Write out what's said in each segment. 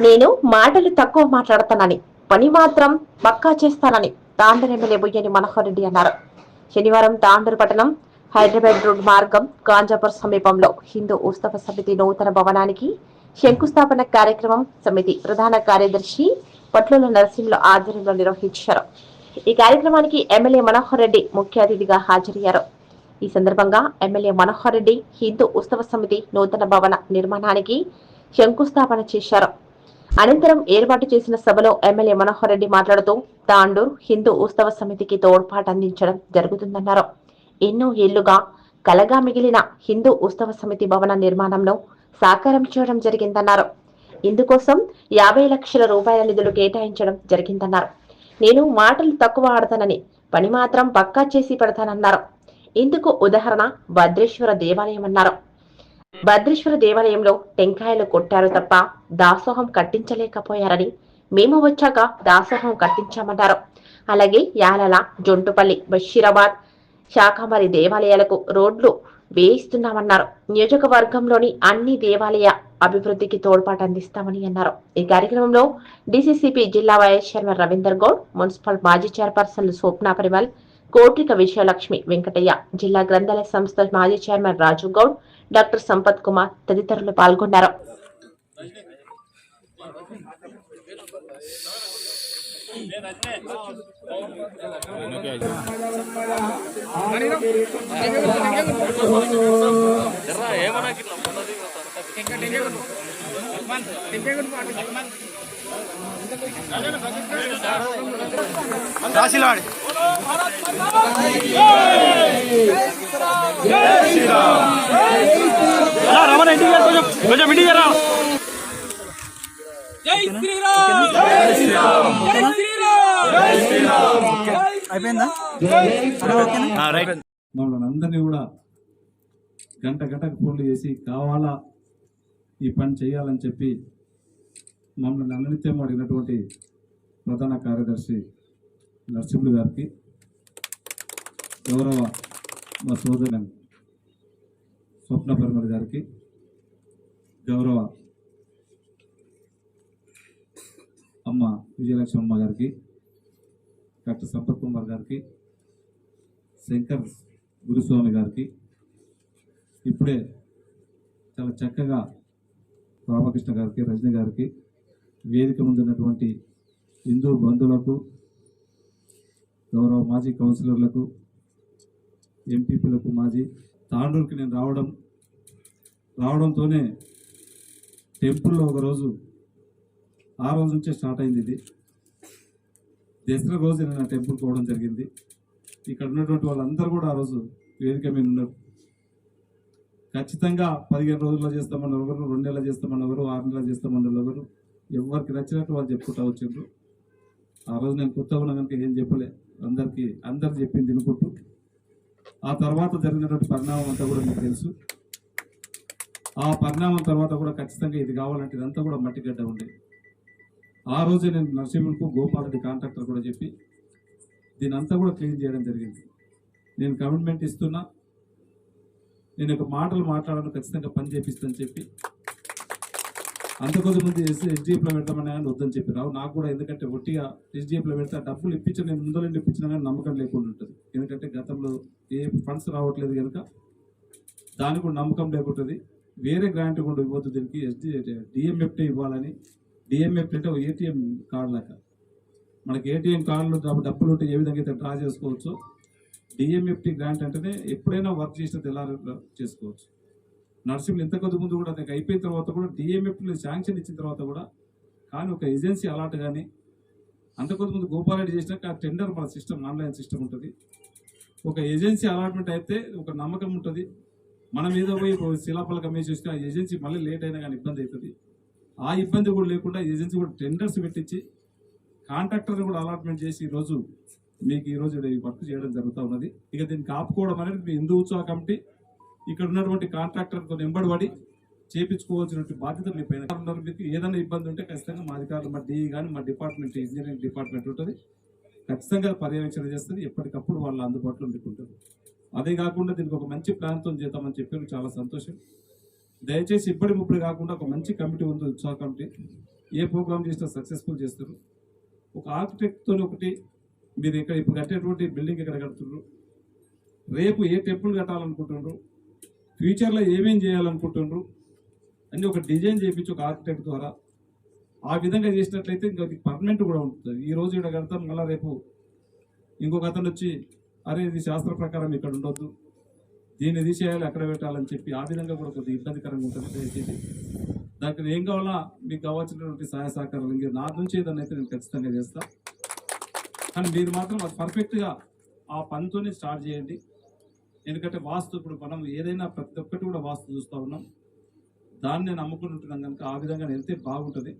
నేను మాటలు తక్కువ మాట్లాడతానని పని మాత్రం పక్కా చేస్తానని తాండూరు ఎమ్మెల్యే బుయ్యని మనోహర్ రెడ్డి అన్నారు. శనివారం తాండూరు పట్టణం హైదరాబాద్ రోడ్ మార్గం గాంజాపూర్ సమీపంలో హిందూ ఉత్సవ సమితి నూతన భవనానికి శంకుస్థాపన కార్యక్రమం సమితి ప్రధాన కార్యదర్శి పట్లూల నరసింహుల ఆధ్వర్యంలో నిర్వహించారు. ఈ కార్యక్రమానికి ఎమ్మెల్యే మనోహర్ రెడ్డి ముఖ్య అతిథిగా హాజరయ్యారు. ఈ సందర్భంగా ఎమ్మెల్యే మనోహర్ రెడ్డి హిందూ ఉత్సవ సమితి నూతన భవన నిర్మాణానికి శంకుస్థాపన చేశారు. అనంతరం ఏర్పాటు చేసిన సభలో ఎమ్మెల్యే మనోహర్ రెడ్డి మాట్లాడుతూ తాండూర్ హిందూ ఉత్సవ సమితికి తోడ్పాటు అందించడం జరుగుతుందన్నారు. ఎన్నో ఏళ్ళుగా కలగా మిగిలిన హిందూ ఉత్సవ సమితి భవన నిర్మాణంలో సాకారం చేయడం జరిగిందన్నారు. ఇందుకోసం యాభై లక్షల రూపాయల నిధులు కేటాయించడం జరిగిందన్నారు. నేను మాటలు తక్కువ ఆడతానని పని మాత్రం పక్కా చేసి పెడతానన్నారు. ఇందుకు ఉదాహరణ భద్రేశ్వర దేవాలయం అన్నారు. భద్రేశ్వర దేవాలయంలో టెంకాయలు కొట్టారు తప్ప దాసోహం కట్టించలేకపోయారని మేము వచ్చాక దాసోహం కట్టించామన్నారు. అలాగే యాలల జొంటుపల్లి బషీరాబాద్ శాఖమరి దేవాలయాలకు రోడ్లు వేయిస్తున్నామన్నారు. నియోజకవర్గంలోని అన్ని దేవాలయ అభివృద్ధికి తోడ్పాటు అందిస్తామని అన్నారు. ఈ కార్యక్రమంలో డిసిసిపి జిల్లా vice chairman Ravinder Goud municipal మాజీ చైర్పర్సన్లు స్వప్న పరిమల్ కోటిక విజయలక్ష్మి వెంకటయ్య జిల్లా గ్రంథాలయ సంస్థ మాజీ చైర్మన్ రాజు గౌడ్ డాక్టర్ సంపత్ కుమార్ తదితరులు పాల్గొన్నారు. రాశిలాడి రమణ ఇంటికి కొంచెం కొంచెం ఇంటికి రా. జై శ్రీరామ్! జై శ్రీరామ్! జై శ్రీరామ్! అయిపోయిందా? ఆ, రైట్. మమ్మల్ని అందరినీ కూడా గంట గంటకు ఫోన్లు చేసి కావాలా ఈ పని చేయాలని చెప్పి మమ్మల్ని అనునిత్యం అడిగినటువంటి ప్రధాన కార్యదర్శి నర్సింహుడు గారికి గౌరవ మా సోదరు స్వప్న పరిమళ గారికి గౌరవ అమ్మ విజయలక్ష్మి అమ్మ గారికి డాక్టర్ సంపత్ కుమార్ గారికి శంకర్ గురుస్వామి గారికి ఇప్పుడే చాలా చక్కగా రామకృష్ణ గారికి రజని గారికి వేదిక ముందున్నటువంటి హిందూ బంధువులకు గౌరవ మాజీ కౌన్సిలర్లకు ఎంపీపీలకు మాజీ తాండూరుకి నేను రావడం రావడంతోనే టెంపుల్లో ఒకరోజు ఆ రోజు నుంచే స్టార్ట్ అయింది ఇది. దసరా రోజు నేను ఆ టెంపుల్ పోవడం జరిగింది. ఇక్కడ ఉన్నటువంటి వాళ్ళందరూ కూడా ఆ రోజు వేదిక మీద ఉన్నారు. ఖచ్చితంగా పదిహేను రోజుల్లో చేస్తామన్న ఒకరు రెండు నెలలు చేస్తామన్న ఒకరు ఆరు నెలలు చేస్తామన్న ఒకరు ఎవరికి నచ్చినట్టు వాళ్ళు చెప్పుకుంటా వచ్చిండ్రు. ఆ రోజు నేను కొత్త ఉన్న కనుక ఏం చెప్పలే. అందరికీ అందరు చెప్పింది తినుకుంటూ ఆ తర్వాత జరిగినటువంటి పరిణామం అంతా కూడా మీకు తెలుసు. ఆ పరిణామం తర్వాత కూడా ఖచ్చితంగా ఇది కావాలంటే ఇదంతా కూడా మట్టిగడ్డ ఉండేది ఆ రోజే నేను నరసింహులకు గోపాలరెడ్డి కాంట్రాక్టర్ కూడా చెప్పి దీని అంతా కూడా క్లీన్ చేయడం జరిగింది. నేను కమిట్మెంట్ ఇస్తున్నా. నేను ఒక మాటలు మాట్లాడను ఖచ్చితంగా పని చేపిస్తాను చెప్పి. అంత కొద్ది ముందు పెడతామని ఆయన వద్దని చెప్పి రావు నాకు కూడా ఎందుకంటే ఒట్టిగా ఎస్డిఎఫ్లో పెడితే డబ్బులు ఇప్పించిన నేను ముందు నుండి ఇప్పించినా కానీ నమ్మకం లేకుండా ఉంటుంది. ఎందుకంటే గతంలో ఏ ఫండ్స్ రావట్లేదు కనుక దానికి కూడా నమ్మకం లేకుంటుంది. వేరే గ్రాంట్ కూడా ఇవ్వద్దు దీనికి. ఎస్డి డిఎంఎఫ్టీ ఇవ్వాలని డిఎంఎఫ్టీ అంటే ఒక ఏటీఎం కార్డు లాగా. మనకి ఏటీఎం కార్డులు డబ్బులు ఉంటే ఏ విధంగా అయితే డ్రా చేసుకోవచ్చు డిఎంఎఫ్టీ గ్రాంట్ అంటేనే ఎప్పుడైనా వర్క్ చేసిన తెల్లారి చేసుకోవచ్చు. నర్సింగ్లు ఇంత కొద్ది ముందు కూడా దానికి అయిపోయిన తర్వాత కూడా డిఎంఎఫ్లు శాంక్షన్ ఇచ్చిన తర్వాత కూడా కానీ ఒక ఏజెన్సీ అలాట్ కానీ అంత కొద్ది ముందు గోపాలరెడ్డి చేసినాక ఆ టెండర్ మన సిస్టమ్ ఆన్లైన్ సిస్టమ్ ఉంటుంది. ఒక ఏజెన్సీ అలాట్మెంట్ అయితే ఒక నమ్మకం ఉంటుంది. మనం ఏదో పోయి ఒక శిలాపలకం వేసి చూస్తే ఆ ఏజెన్సీ మళ్ళీ లేట్ అయినా కానీ ఇబ్బంది అవుతుంది. ఆ ఇబ్బంది కూడా లేకుండా ఏజెన్సీ కూడా టెండర్స్ పెట్టించి కాంట్రాక్టర్ కూడా అలాట్మెంట్ చేసి ఈరోజు మీకు ఈరోజు వర్క్ చేయడం జరుగుతూ ఉన్నది. ఇక దీన్ని కాపుకోవడం అనేది మీ హిందూ ఉత్సవ కమిటీ ఇక్కడ ఉన్నటువంటి కాంట్రాక్టర్తో వెంబడిపడి చేపించుకోవాల్సినటువంటి బాధ్యత మీ పైన ఉన్నారు. మీకు ఏదైనా ఇబ్బంది ఉంటే ఖచ్చితంగా మా అధికారులు మా డిఈ కానీ మా డిపార్ట్మెంట్ ఇంజనీరింగ్ డిపార్ట్మెంట్ ఉంటుంది. ఖచ్చితంగా పర్యవేక్షణ చేస్తుంది. ఎప్పటికప్పుడు వాళ్ళు అందుబాటులో మీకు ఉంటుంది అదే కాకుండా దీనికి ఒక మంచి ప్లాన్తో చేద్దామని చెప్పారు చాలా సంతోషం. దయచేసి ఇప్పటి ముప్పుడు కాకుండా ఒక మంచి కమిటీ ఉంది ఉత్సాహ కమిటీ. ఏ ప్రోగ్రామ్ చేసినా సక్సెస్ఫుల్ చేస్తారు. ఒక ఆర్కిటెక్ట్తో ఒకటి మీరు ఇక్కడ ఇప్పుడు కట్టేటువంటి బిల్డింగ్ ఇక్కడ కడుతున్నారు. రేపు ఏ టెంపుల్ కట్టాలనుకుంటున్నారు? ఫ్యూచర్లో ఏమేం చేయాలనుకుంటున్నారు అని ఒక డిజైన్ చేయించి ఒక ఆర్కిటెక్ట్ ద్వారా ఆ విధంగా చేసినట్లయితే ఇంకా పర్మనెంట్ కూడా ఉంటుంది. ఈ రోజు ఇక్కడ కడతాం మళ్ళీ రేపు ఇంకొక అతను వచ్చి అరే ఇది శాస్త్ర ప్రకారం ఇక్కడ ఉండొద్దు. దీన్ని తీసేయాలి అక్కడ పెట్టాలని చెప్పి ఆ విధంగా కూడా కొద్దిగా ఇబ్బందికరంగా ఉంటుంది దయచేసి. దానికి ఏం కావాలా మీకు కావాల్సినటువంటి సహాయ సహకారాలు ఇంకా నా నుంచి ఏదైనా అయితే నేను ఖచ్చితంగా చేస్తాను కానీ మీరు మాత్రం అది పర్ఫెక్ట్గా ఆ పనితోనే స్టార్ట్ చేయండి. ఎందుకంటే వాస్తు ఇప్పుడు మనం ఏదైనా ప్రతి ఒక్కటి కూడా వాస్తు చూస్తూ ఉన్నాం. దాన్ని నేను నమ్ముకుని ఉంటున్నాం కనుక ఆ విధంగా వెళ్తే బాగుంటుంది.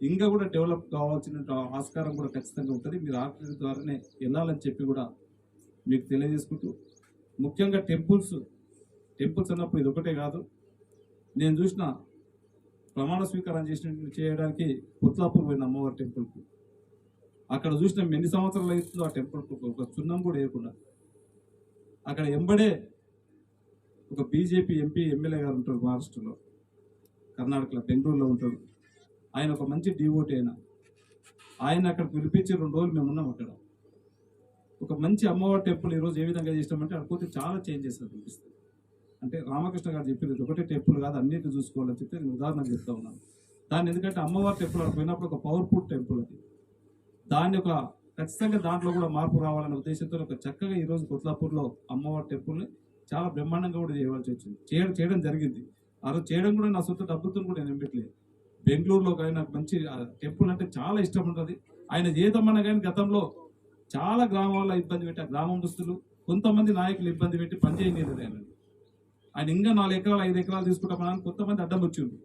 ఇంకా కూడా డెవలప్ కావాల్సిన ఆస్కారం కూడా ఖచ్చితంగా ఉంటుంది. మీరు ఆకలి ద్వారానే వెళ్ళాలని చెప్పి కూడా మీకు తెలియజేసుకుంటూ ముఖ్యంగా టెంపుల్స్ టెంపుల్స్ అన్నప్పుడు ఇది ఒకటే కాదు. నేను చూసిన ప్రమాణ స్వీకారం చేసిన చేయడానికి పుత్లాపూర్ పోయిన అమ్మవారి టెంపుల్కు. అక్కడ చూసిన ఎన్ని సంవత్సరాలు అవుతుందో ఆ టెంపుల్కి ఒక సున్నం కూడా వేయకుండా. అక్కడ ఎంబడే ఒక బీజేపీ ఎంపీ ఎమ్మెల్యే గారు ఉంటారు మహారాష్ట్రలో కర్ణాటకలో బెంగళూరులో ఉంటాడు ఆయన ఒక మంచి డివోటీ అయినా. ఆయన అక్కడ పిలిపించి రెండు రోజులు మేము ఉన్నాం అక్కడ. ఒక మంచి అమ్మవారి టెంపుల్ ఈరోజు ఏ విధంగా చేసినామంటే అక్కడ పోతే చాలా చేంజెస్ అనిపిస్తుంది. అంటే రామకృష్ణ గారు చెప్పింది ఒకటే టెంపుల్ కాదు అన్నిటిని చూసుకోవాలని చెప్తే నేను ఉదాహరణకు చెప్తా ఉన్నాను. దాన్ని ఎందుకంటే అమ్మవారి టెంపుల్ అక్కడ పోయినప్పుడు ఒక పవర్ఫుల్ టెంపుల్ అది. దాన్ని ఒక ఖచ్చితంగా దాంట్లో కూడా మార్పు రావాలనే ఉద్దేశంతో ఒక చక్కగా ఈరోజు కొత్లాపూర్లో అమ్మవారి టెంపుల్ని చాలా బ్రహ్మాండంగా కూడా చేయవలసి వచ్చింది. చేయడం చేయడం జరిగింది. ఆ రోజు చేయడం కూడా నా సొంత డబ్బుతో కూడా నేను ఎంపెట్లేదు బెంగళూరులో కానీ నాకు మంచి టెంపుల్ అంటే చాలా ఇష్టం ఉంటుంది. ఆయన చేద్దామన్నా కానీ గతంలో చాలా గ్రామాల్లో ఇబ్బంది పెట్టి ఆ గ్రామస్తులు కొంతమంది నాయకులు ఇబ్బంది పెట్టి పనిచేయలేదు ఆయన. ఆయన ఇంకా నాలుగు ఎకరాలు ఐదు ఎకరాలు తీసుకుంటామని కొంతమంది అడ్డం వచ్చింది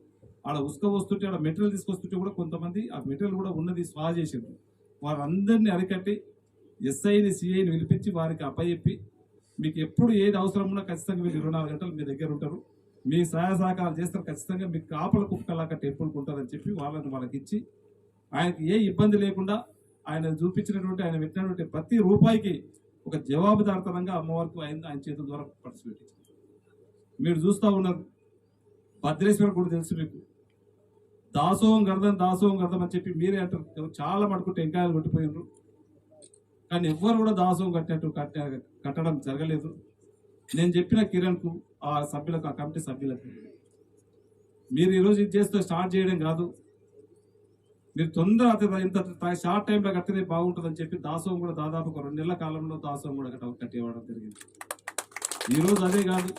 ఆడ ఉసుక వస్తుంటే ఆడ మెటీరియల్ తీసుకొస్తుంటే కూడా కొంతమంది ఆ మెటీరియల్ కూడా ఉన్నది స్వా చేసిండ్రు వారందరినీ అరికట్టి ఎస్ఐని సిఐని పిలిపించి వారికి అప్పయెప్పి మీకు ఎప్పుడు ఏది అవసరం ఉన్నా ఖచ్చితంగా మీరు ఇరవై నాలుగు గంటలు మీ దగ్గర ఉంటారు. మీ సహాయ సహకారాలు చేస్తారు. ఖచ్చితంగా మీకు కాపల కుక్కలాగా టెంపుల్కి ఉంటారని చెప్పి వాళ్ళని వాళ్ళకి ఇచ్చి ఆయనకి ఏ ఇబ్బంది లేకుండా ఆయన చూపించినటువంటి ఆయన పెట్టినటువంటి ప్రతి రూపాయికి ఒక జవాబుదారితనంగా అమ్మవారికి ఆయన ఆయన చేతుల ద్వారా పార్టిసిపేట్ మీరు చూస్తూ ఉన్నారు. భద్రేశ్వర కూడా తెలుసు మీకు. దాసోహం కడదాం దాసోహం కడదాం అని చెప్పి మీరే అంటారు. చాలా మటుకు టెంకాయలు కొట్టిపోయినారు కానీ ఎవ్వరు కూడా దాసోహం కట్టినట్టు కట్ట కట్టడం జరగలేదు. నేను చెప్పిన కిరణ్కు ఆ సభ్యులకు ఆ కమిటీ సభ్యులకు మీరు ఈరోజు ఇది చేస్తే స్టార్ట్ చేయడం కాదు. మీరు తొందర ఇంత షార్ట్ టైంలో కట్టితే బాగుంటుందని చెప్పి దాసోహం కూడా దాదాపు ఒక రెండు నెలల కాలంలో దాసోహం కూడా కట్ట కట్టేవాడం జరిగింది. ఈరోజు అదే కాదు.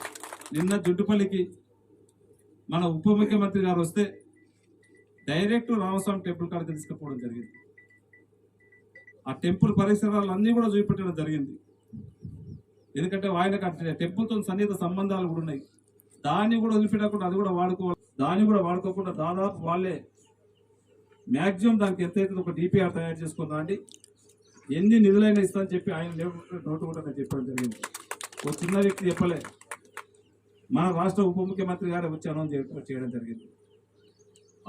నిన్న జుట్టుపల్లికి మన ఉప ముఖ్యమంత్రి గారు వస్తే డైరెక్ట్ రామస్వామి టెంపుల్ కాడ తెలుసుకుపోవడం జరిగింది. ఆ టెంపుల్ పరిసరాలు అన్నీ కూడా చూపెట్టడం జరిగింది. ఎందుకంటే ఆయనకు ఆ టెంపుల్తో సన్నిహిత సంబంధాలు కూడా ఉన్నాయి. దాన్ని కూడా వదిలిపెట్టకుండా అది కూడా వాడుకోవాలి. దాన్ని కూడా వాడుకోకుండా దాదాపు వాళ్ళే మ్యాక్సిమం దానికి ఎంతైతే ఒక డిపిఆర్ తయారు చేసుకుందా అండి ఎన్ని నిధులైనా ఇస్తానని చెప్పి ఆయన లేకుంటే నోటు కూడా నాకు చెప్పడం జరిగింది. ఒక చిన్న వ్యక్తి చెప్పలే మన రాష్ట్ర ఉప ముఖ్యమంత్రి గారు వచ్చి అనౌన్స్ చేయడం జరిగింది.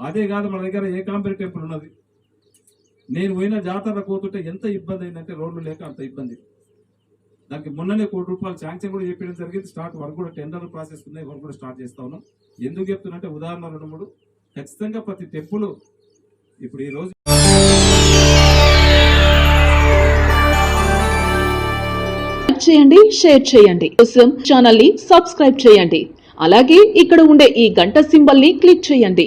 అదే కాదు మన దగ్గర ఏ టెంపుల్ ఉన్నది? నేను పోయిన జాతర పోతుంటే ఎంత ఇబ్బంది అయిందంటే రోడ్లు లేక అంత ఇబ్బంది. దానికి మొన్ననే కోటి రూపాయలు శాంక్షన్ కూడా చెప్పడం జరిగింది. స్టార్ట్ వర్క్ కూడా టెండర్ ప్రాసెస్ ఉన్నాయి. వర్క్ కూడా స్టార్ట్ చేస్తా ఉన్నాం. ఎందుకు చెప్తున్నంటే ఉదాహరణ రెండు మూడు. ఖచ్చితంగా ప్రతి టెంపుల్ ఇప్పుడు ఈ రోజు చేయండి షేర్ చేయండి. కోసం ఛానల్ని సబ్స్క్రైబ్ చేయండి. అలాగే ఇక్కడ ఉండే ఈ గంట సింబల్ని క్లిక్ చేయండి.